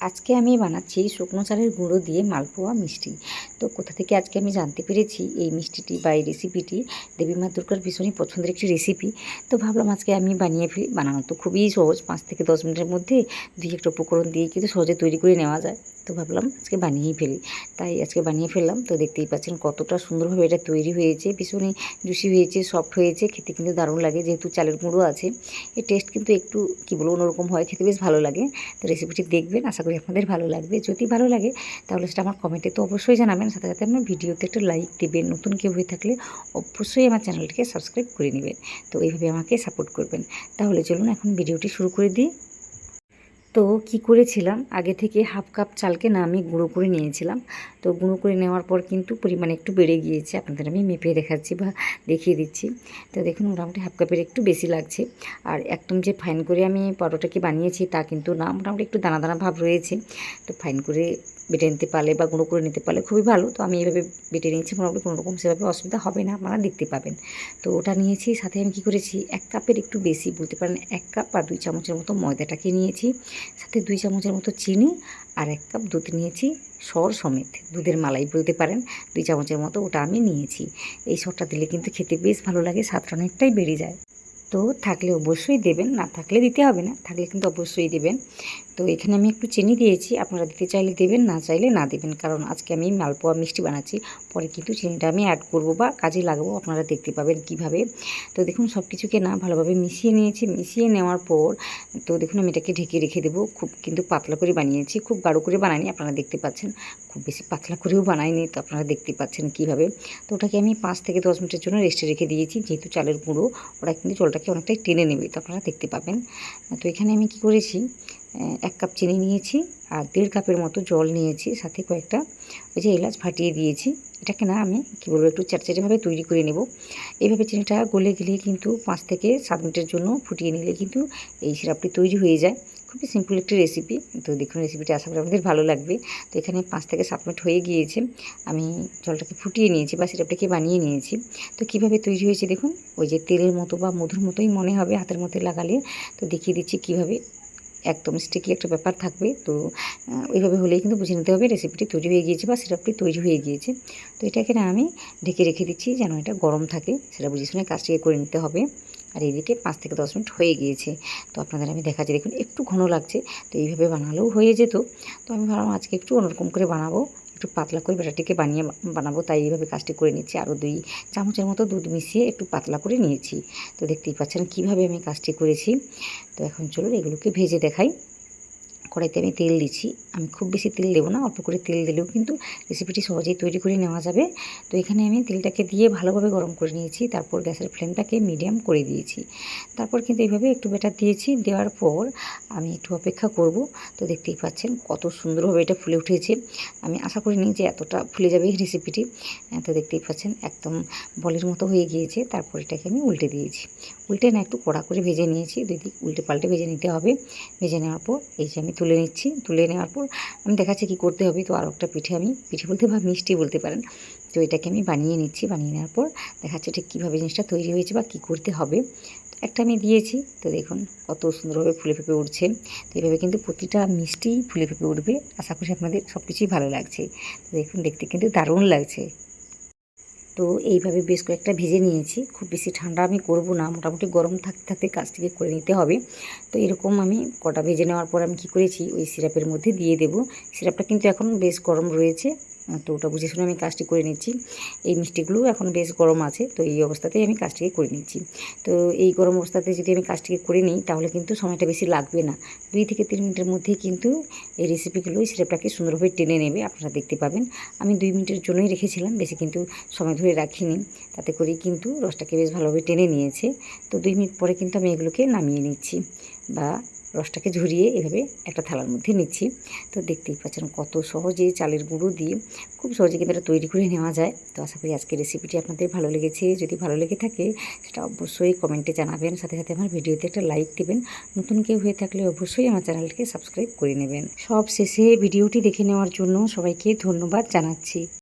আজকে আমি বানাচ্ছি শুকনো চালের গুঁড়ো দিয়ে মালপোয়া মিষ্টি। তো কোথা থেকে আজকে আমি জানতে পেরেছি এই মিষ্টিটি বা এই রেসিপিটি দেবী মা দুর্গার ভীষণই পছন্দের একটি রেসিপি তো ভাবলাম আজকে আমি বানিয়ে ফেলি। বানানো তো খুবই সহজ, পাঁচ থেকে দশ মিনিটের মধ্যে দুই একটা উপকরণ দিয়ে কিন্তু সহজে তৈরি করে নেওয়া যায়। তো ভাবলাম আজকে বানিয়েই ফেলি। তাই আজকে বানিয়ে ফেললাম। তো দেখতেই পাচ্ছেন কতটা সুন্দরভাবে এটা তৈরি হয়েছে। ভীষণই জুসি হয়েছে, সফট হয়েছে, খেতে কিন্তু দারুণ লাগে। যেহেতু চালের গুঁড়ো আছে, এর টেস্ট কিন্তু একটু, কী বলব, অন্যরকম হয়। খেতে বেশ ভালো লাগে। তো রেসিপিটি দেখবেন, আশা করি আপনাদের ভালো লাগবে। যদি ভালো লাগে, তাহলে সেটা আমার কমেন্টে তো অবশ্যই জানাবেন। সাথে সাথে আমার ভিডিওতে একটা লাইক দেবেন। নতুন কেউ হয়ে থাকলে অবশ্যই আমার চ্যানেলটিকে সাবস্ক্রাইব করে নেবেন। তো এইভাবে আমাকে সাপোর্ট করবেন। তাহলে চলুন এখন ভিডিওটি শুরু করে দিই। তো কি করেছিলাম? আগে থেকে হাফ কাপ চালকে না আমি গুঁড়ো করে নিয়েছিলাম। তো গুঁড়ো করে নেওয়ার পর কিন্তু পরিমাণ একটু বেড়ে গিয়েছে। আপনাদের আমি মেপে দেখাচ্ছি বা দেখিয়ে দিচ্ছি। তো দেখুন, মোটামুটি হাফ কাপের একটু বেশি লাগছে। আর একদম যে ফাইন করে আমি পরোটাকে বানিয়েছি তা কিন্তু না। মোটামুটি একটু দানা দানা ভাব রয়েছে। তো ফাইন করে বেটে নিতে পারলে বা গুঁড়ো করে নিতে পারলে খুবই ভালো। তো আমি এইভাবে বেটে নিয়েছি, মোটামুটি কোনো রকম সেভাবে অসুবিধা হবে না, আপনারা দেখতে পাবেন। তো ওটা নিয়েছি, সাথে আমি কী করেছি, এক কাপের একটু বেশি, বলতে পারেন এক কাপ বা দুই চামচের মতো ময়দাটাকে নিয়েছি, সাথে দুই চামচের মতো চিনি আর এক কাপ দুধ নিয়েছি, সর সমেত, দুধের মালাই বলতে পারেন, দুই চামচের মতো ওটা আমি নিয়েছি। এই সরটা দিলে কিন্তু খেতে বেশ ভালো লাগে স্বাদটা অনেকটাই বেড়ে যায়। তো থাকলে অবশ্যই দেবেন, না থাকলে দিতে হবে না, থাকলে কিন্তু অবশ্যই দেবেন। তো এখানে আমি একটু চিনি দিয়েছি, আপনারা দিতে চাইলে দেবেন, না চাইলে না দেবেন, কারণ আজকে আমি মালপোয়া মিষ্টি বানাচ্ছি, পরে কিন্তু চিনিটা আমি অ্যাড করব বা কাজে লাগাবো, আপনারা দেখতে পাবেন কীভাবে। তো দেখুন সব কিছুকে না ভালোভাবে মিশিয়ে নিয়েছি, মিশিয়ে নেওয়ার পর, তো দেখুন আমি এটাকে ঢেকে রেখে দেবো, খুব কিন্তু পাতলা করে বানিয়েছি, খুব গাঢ় করে বানাইনি, আপনারা দেখতে পাচ্ছেন, খুব বেশি পাতলা করেও বানাইনি, তো আপনারা দেখতে পাচ্ছেন কীভাবে। তো ওটাকে আমি পাঁচ থেকে দশ মিনিটের জন্য রেস্টে রেখে দিয়েছি, যেহেতু চালের গুঁড়ো ওরা কিন্তু জলটাকে অনেকটাই টেনে নেবে তো আপনারা দেখতে পাবেন। তো এখানে আমি কি করেছি এক কাপ চিনি নিয়েছি আর দেড় কাপের মতো জল নিয়েছি, সাথে কয়েকটা ওই যে এলাচ ফাটিয়ে দিয়েছি। এটাকে না আমি, কি বলব, একটু চারচারিভাবে তৈরি করে নেব। এইভাবে চিনিটা গলে গেলে কিন্তু পাঁচ থেকে সাত মিনিটের জন্য ফুটিয়ে নিলে কিন্তু এই সিরাপটি তৈরি হয়ে যায়। খুবই সিম্পল একটি রেসিপি তো দেখুন রেসিপিটা আশা করি আমাদের ভালো লাগবে। তো এখানে পাঁচ থেকে সাত মিনিট হয়ে গিয়েছে। আমি জলটাকে ফুটিয়ে নিয়েছি বা সিরাপটাকে বানিয়ে নিয়েছি। তো কীভাবে তৈরি হয়েছে দেখুন, ওই যে তেলের মতো বা মধুর মতোই মনে হবে হাতের মধ্যে লাগালে। তো দেখিয়ে দিচ্ছি কীভাবে একদম স্টিকি একটা ব্যাপার থাকবে। তো ওইভাবে হলেই কিন্তু বুঝে নিতে হবে রেসিপিটি তৈরি হয়ে গিয়েছে বা সিরাপটি তৈরি হয়ে গিয়েছে। তো এটাকে না আমি ঢেকে রেখে দিচ্ছি যেন এটা গরম থাকে। সেটা বুঝে শুনে কাজটিকে করে নিতে হবে। আর এদিকে পাঁচ থেকে দশ মিনিট হয়ে গিয়েছে। তো আপনাদের আমি দেখাচ্ছি, দেখুন একটু ঘন লাগছে, তো এইভাবে বানালেও হয়ে যেত। তো আমি ভাবলাম আজকে একটু অন্যরকম করে বানাবো, একটু পাতলা করে ব্যাটারটিকে বানিয়ে বানাবো, তাই এইভাবে কাজটি করে নিচ্ছি। আরও দুই চামচের মতো দুধ মিশিয়ে একটু পাতলা করে নিয়েছি। তো দেখতেই পাচ্ছেন কীভাবে আমি কাজটি করেছি। তো এখন চলুন এগুলোকে ভেজে দেখাই। কড়াইতে আমি তেল দিচ্ছি। আমি খুব বেশি তেল দেবো না, অল্প করে তেল দিলেও কিন্তু রেসিপিটি সহজেই তৈরি করে নেওয়া যাবে। তো এখানে আমি তেলটাকে দিয়ে ভালোভাবে গরম করে নিয়েছি, তারপর গ্যাসের ফ্লেমটাকে মিডিয়াম করে দিয়েছি। তারপর কিন্তু এইভাবে একটু ব্যাটার দিয়েছি, দেওয়ার পর আমি একটু অপেক্ষা করব। তো দেখতেই পাচ্ছেন কত সুন্দরভাবে এটা ফুলে উঠেছে। আমি আশা করিনি যে এতটা ফুলে যাবে এই রেসিপিটি তো দেখতেই পাচ্ছেন একদম বলের মতো হয়ে গিয়েছে। তারপর এটাকে আমি উল্টে দিয়েছি। উল্টে না একটু কড়া করে ভেজে নিয়েছি, দুই দিক উল্টে পাল্টে ভেজে নিতে হবে। ভেজে নেওয়ার পর এই যে আমি তুলে নিচ্ছি, তুলে নেওয়ার পর আমি দেখাচ্ছি কী করতে হবে। তো আরও একটা পিঠে আমি, পিঠে বলতে বা মিষ্টি বলতে পারেন। তো এটাকে আমি বানিয়ে নিচ্ছি, বানিয়ে নেওয়ার পর দেখাচ্ছে ঠিক কীভাবে জিনিসটা তৈরি হয়েছে বা কী করতে হবে। একটা আমি দিয়েছি, তো দেখুন কত সুন্দরভাবে ফুলে ফেঁপে উঠছে। তো এইভাবে কিন্তু প্রতিটা মিষ্টি ফুলে ফেঁপে উঠবে। আশা করি আপনাদের সব কিছুই ভালো লাগছে। তো দেখুন, দেখতে কিন্তু দারুণ লাগছে। তো এইভাবে বেশ কয়েকটা ভেজে নিয়েছি। খুব বেশি ঠান্ডা আমি করব না, মোটামুটি গরম থাকতে থাকতে কাজটিকে করে নিতে হবে। তো এরকম আমি কটা ভেজে নেওয়ার পর আমি কি করেছি, ওই সিরাপের মধ্যে দিয়ে দেব। সিরাপটা কিন্তু এখন বেশ গরম রয়েছে। তো ওটা বুঝে শুনে আমি কাজটি করে নিচ্ছি। এই মিষ্টিগুলো এখন বেশ গরম আছে, তো এই অবস্থাতেই আমি কাজটিকে করে নিচ্ছি। তো এই গরম অবস্থাতে যদি আমি কাজটিকে করে নিই, তাহলে কিন্তু সময়টা বেশি লাগবে না। দুই থেকে তিন মিনিটের মধ্যেই কিন্তু এই রেসিপিগুলো সিরাপটাকে সুন্দরভাবে টেনে নেবে, আপনারা দেখতে পাবেন। আমি দুই মিনিটের জন্যই রেখেছিলাম, বেশি কিন্তু সময় ধরে রাখিনি। তাতে করেই কিন্তু রসটাকে বেশ ভালোভাবে টেনে নিয়েছে। তো দুই মিনিট পরে কিন্তু আমি এগুলোকে নামিয়ে নিচ্ছি বা রসটাকে ঝরিয়ে এভাবে একটা থালার মধ্যে নিচ্ছি। তো দেখতেই পাচ্ছেন কত সহজে চালের গুঁড়ো দিয়ে খুব সহজে কিন্তু এটা তৈরি করে নেওয়া যায়। তো আশা করি আজকের রেসিপিটি আপনাদের ভালো লেগেছে। যদি ভালো লেগে থাকে, সেটা অবশ্যই কমেন্টে জানাবেন। সাথে সাথে আমার ভিডিওতে একটা লাইক দেবেন। নতুন কেউ হয়ে থাকলে অবশ্যই আমার চ্যানেলটিকে সাবস্ক্রাইব করে নেবেন। সব শেষে ভিডিওটি দেখে নেওয়ার জন্য সবাইকে ধন্যবাদ জানাচ্ছি।